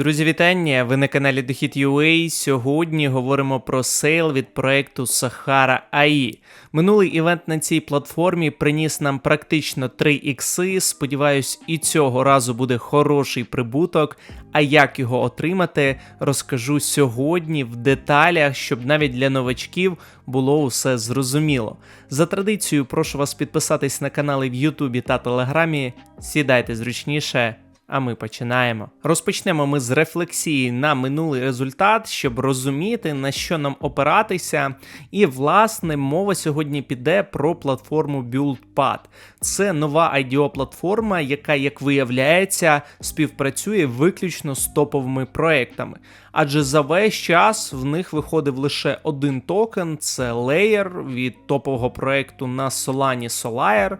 Друзі, вітання! Ви на каналі Дохід.ua. Сьогодні говоримо про сейл від проекту Sahara AI. Минулий івент на цій платформі приніс нам практично 3 ікси. Сподіваюсь, і цього разу буде хороший прибуток. А як його отримати, розкажу сьогодні в деталях, щоб навіть для новачків було усе зрозуміло. За традицією, прошу вас підписатись на канали в Ютубі та Телеграмі. Сідайте зручніше. А ми починаємо. Розпочнемо ми з рефлексії на минулий результат, щоб розуміти, на що нам опиратися. І, власне, мова сьогодні піде про платформу BuildPad. Це нова IDO-платформа, яка, як виявляється, співпрацює виключно з топовими проектами. Адже за весь час в них виходив лише один токен: це Layer від топового проекту на Solani Solaire.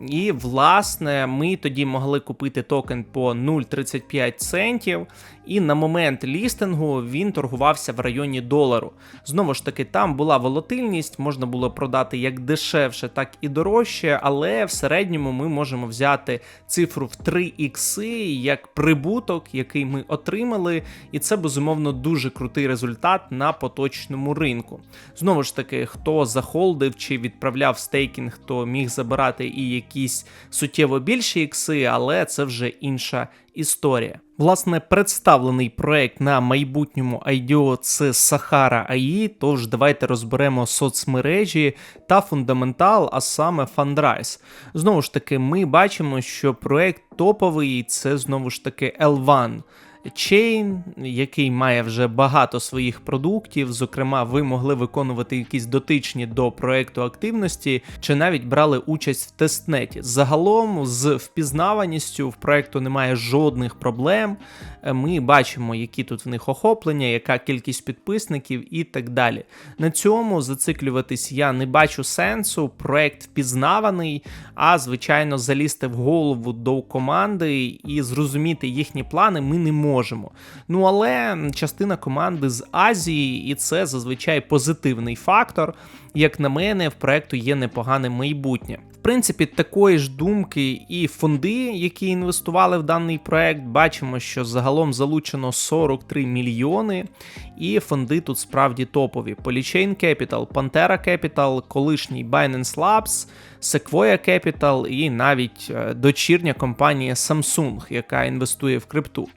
І, власне, ми тоді могли купити токен по 0,35 центів, і на момент лістингу він торгувався в районі долару. Знову ж таки, там була волатильність, можна було продати як дешевше, так і дорожче, але в середньому ми можемо взяти цифру в 3 ікси як прибуток, який ми отримали, і це безумовно дуже крутий результат на поточному ринку. Знову ж таки, хто захолдив чи відправляв стейкінг, то міг забирати і якісь суттєво більші ікси, але це вже інша історія. Власне, представлений проект на майбутньому IDO це Sahara AI, тож давайте розберемо соцмережі та фундаментал, а саме Fundraise. Знову ж таки, ми бачимо, що проект топовий це знову ж таки L1. Chain, який має вже багато своїх продуктів. Зокрема, ви могли виконувати якісь дотичні до проекту активності, чи навіть брали участь в тестнеті. Загалом, з впізнаваністю в проекту немає жодних проблем. Е, ми бачимо, які тут в них охоплення, яка кількість підписників і так далі. На цьому зациклюватись я не бачу сенсу. Проект впізнаваний, а звичайно, залізти в голову до команди і зрозуміти їхні плани ми не можемо. Ну але частина команди з Азії, і це зазвичай позитивний фактор. Як на мене, в проекту є непогане майбутнє. В принципі, такої ж думки і фонди, які інвестували в даний проект, бачимо, що загалом залучено 43 мільйони, і фонди тут справді топові: Polychain Capital, Pantera Capital, колишній Binance Labs, Sequoia Capital і навіть е, дочірня компанія Samsung, яка інвестує в крипту.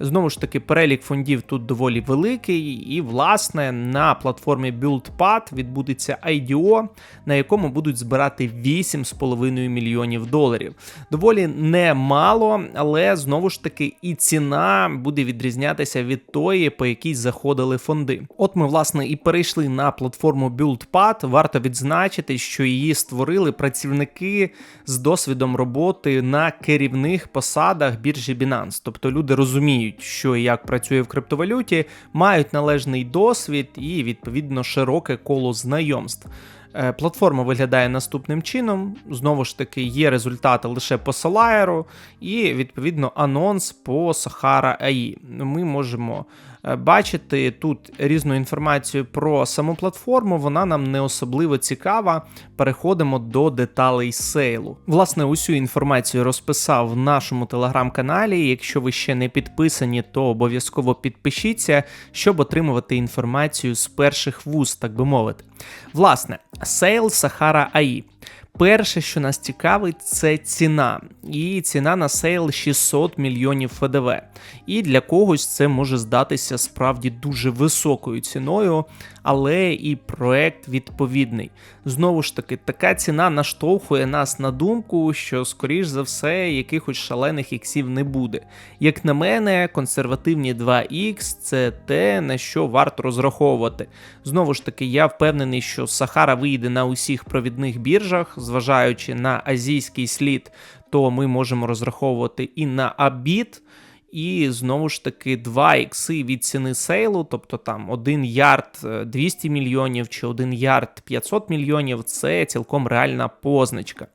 Знову ж таки, перелік фондів тут доволі великий, і, власне, на платформі BuildPad відбудеться IDO, на якому будуть збирати 8,5 мільйонів доларів. Доволі немало, але знову ж таки і ціна буде відрізнятися від тої, по якій заходили фонди. От ми, власне, і перейшли на платформу BuildPad. Варто відзначити, що її створили працівники з досвідом роботи на керівних посадах біржі Binance. Тобто люди розуміють, що і як працює в криптовалюті, мають належний досвід і відповідно широке коло знайомств. Е, платформа виглядає наступним чином. Знову ж таки, є результати лише по Solare і, відповідно, анонс по Sahara AI. Ми можемо Е, бачити тут різну інформацію про саму платформу, вона нам не особливо цікава. Переходимо до деталей сейлу. Власне, усю інформацію розписав в нашому телеграм-каналі. Якщо ви ще не підписані, то обов'язково підпишіться, щоб отримувати інформацію з перших вуст, так би мовити. Власне, сейл Sahara AI. Перше, що нас цікавить, це ціна. І ціна на сейл 600 мільйонів ФДВ. І для когось це може здатися справді дуже високою ціною, але і проект відповідний. Знову ж таки, така ціна наштовхує нас на думку, що, скоріш за все, якихось шалених іксів не буде. Як на мене, консервативні 2Х це те, на що варто розраховувати. Знову ж таки, я впевнений, що Сахара вийде на усіх провідних біржах, зважаючи на азійський слід, то ми можемо розраховувати і на Абіт. І знову ж таки 2 ікси від ціни сейлу, тобто там 1 ярд 200 е, мільйонів чи 1 ярд 500 мільйонів це цілком реальна позначка.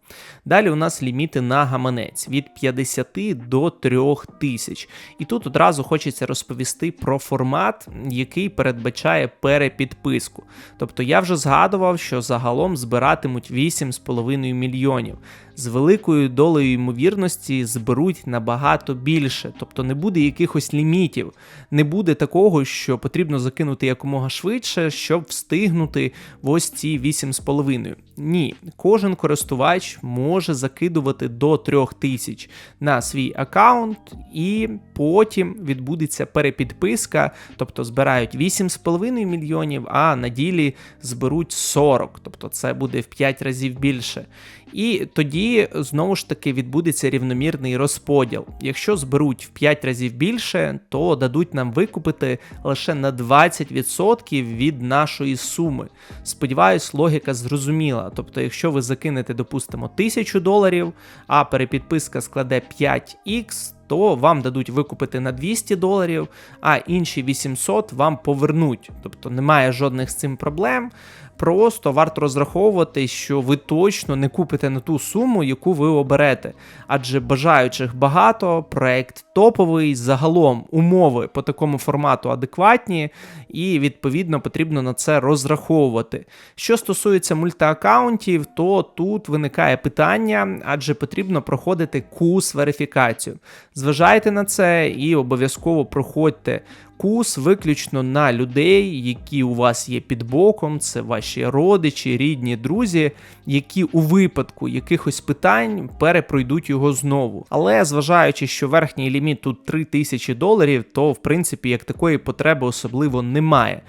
Далі у нас ліміти на гаманець від 50 до 3 тисяч. І тут одразу хочеться розповісти про формат, який передбачає перепідписку. Тобто я вже згадував, що загалом збиратимуть 8,5 мільйонів. З великою долею ймовірності зберуть набагато більше, тобто не буде якихось лімітів, не буде такого, що потрібно закинути якомога швидше, щоб встигнути ось ці 8,5. Ні, кожен користувач може закидувати до 3000 на свій аккаунт, і потім відбудеться перепідписка, тобто збирають 8,5 мільйонів, а на ділі зберуть 40, тобто це буде в 5 разів більше. І тоді знову ж таки відбудеться рівномірний розподіл. Якщо зберуть в 5 разів більше, то дадуть нам викупити лише на 20% від нашої суми. Сподіваюсь, логіка зрозуміла. Тобто, якщо ви закинете, допустимо, 1000 доларів, а перепідписка складе 5х, то вам дадуть викупити на 200 доларів, а інші 800 вам повернуть. Тобто немає жодних з цим проблем. Просто варто розраховувати, що ви точно не купите на ту суму, яку ви оберете. Адже бажаючих багато, проект топовий, загалом умови по такому формату адекватні, і відповідно потрібно на це розраховувати. Що стосується мультиаккаунтів, то тут виникає питання, адже потрібно проходити курс верифікацію. Зважайте на це і обов'язково проходьте курс виключно на людей, які у вас є під боком, це ваші родичі, рідні, друзі, які у випадку якихось питань перепройдуть його знову. Але зважаючи, що верхній ліміт тут 3000 доларів, то в принципі як такої потреби особливо немає.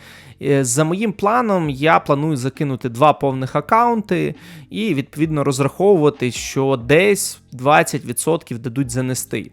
Е, за моїм планом, я планую закинути два повних аккаунти і відповідно розраховувати, що десь 20% дадуть занести.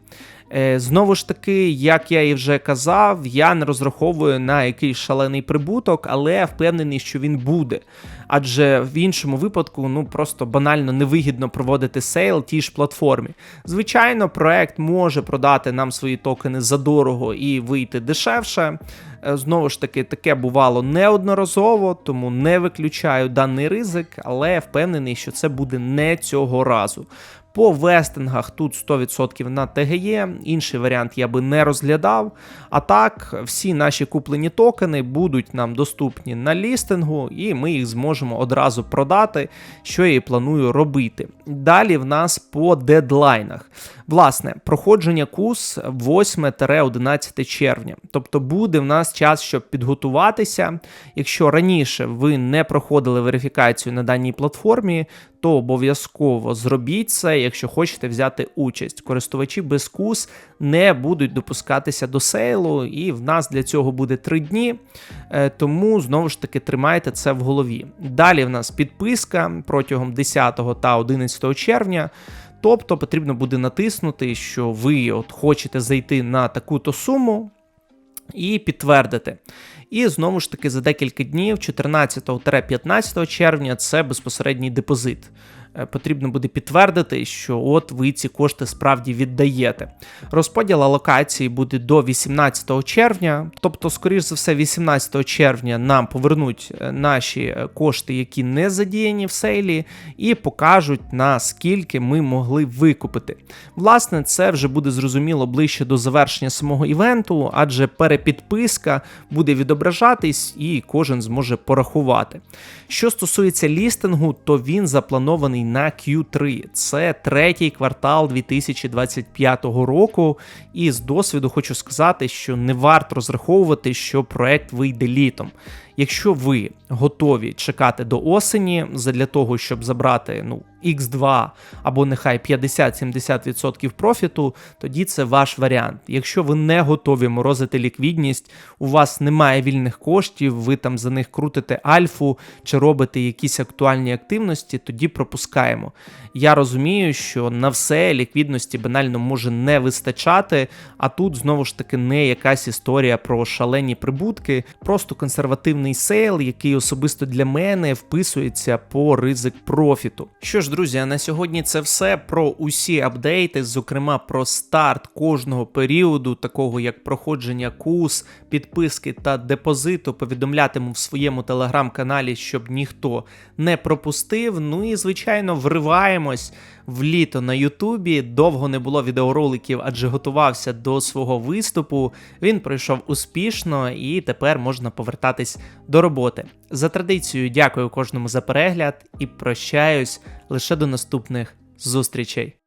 Е, знову ж таки, як я і вже казав, я не розраховую на якийсь шалений прибуток, але впевнений, що він буде. Адже в іншому випадку ну просто банально невигідно проводити сейл тій ж платформі. Звичайно, проект може продати нам свої токени задорого і вийти дешевше. Е, знову ж таки, таке бувало неодноразово, тому не виключаю даний ризик, але впевнений, що це буде не цього разу. По вестингах тут 100% на ТГЄ, інший варіант я би не розглядав. А так, всі наші куплені токени будуть нам доступні на лістингу, і ми їх зможемо одразу продати, що я і планую робити. Далі в нас по дедлайнах. Власне, проходження курс 8-11 червня. Тобто буде в нас час, щоб підготуватися. Якщо раніше ви не проходили верифікацію на даній платформі, то обов'язково зробіть це, якщо хочете взяти участь. Користувачі без кус не будуть допускатися до сейлу, і в нас для цього буде 3 дні. Е, тому знову ж таки тримайте це в голові. Далі в нас підписка протягом 10 та 11 червня. Тобто потрібно буде натиснути, що ви от хочете зайти на таку-то суму і підтвердити. І знову ж таки за декілька днів, 14-15 червня, це безпосередній депозит. Е, потрібно буде підтвердити, що от ви ці кошти справді віддаєте. Розподіл алокації буде до 18 червня, тобто, скоріш за все, 18 червня нам повернуть е, наші е, кошти, які не задіяні в сейлі, і покажуть наскільки ми могли викупити. Власне, це вже буде зрозуміло ближче до завершення самого івенту, адже перепідписка буде відображатись і кожен зможе порахувати. Що стосується лістингу, то він запланований на Q3. Це третій квартал 2025 року. І з досвіду хочу сказати, що не варто розраховувати, що проект вийде літом. Якщо ви готові чекати до осені для того, щоб забрати ну, X2 або нехай 50-70% профіту, тоді це ваш варіант. Якщо ви не готові морозити ліквідність, у вас немає вільних коштів, ви там за них крутите альфу чи робите якісь актуальні активності, тоді пропускаємо. Я розумію, що на все ліквідності банально може не вистачати, а тут знову ж таки не якась історія про шалені прибутки, просто консервативний сейл, який особисто для мене вписується по ризик профіту. Що ж, друзі, на сьогодні це все про усі апдейти, зокрема про старт кожного періоду, такого як проходження кус, підписки та депозиту. Повідомлятиму в своєму телеграм-каналі, щоб ніхто не пропустив. Ну і звичайно, вриваємось в літо на Ютубі. Довго не було відеороликів, адже готувався до свого виступу. Він пройшов успішно і тепер можна повертатись до роботи. За традицією, дякую кожному за перегляд і прощаюсь лише до наступних зустрічей!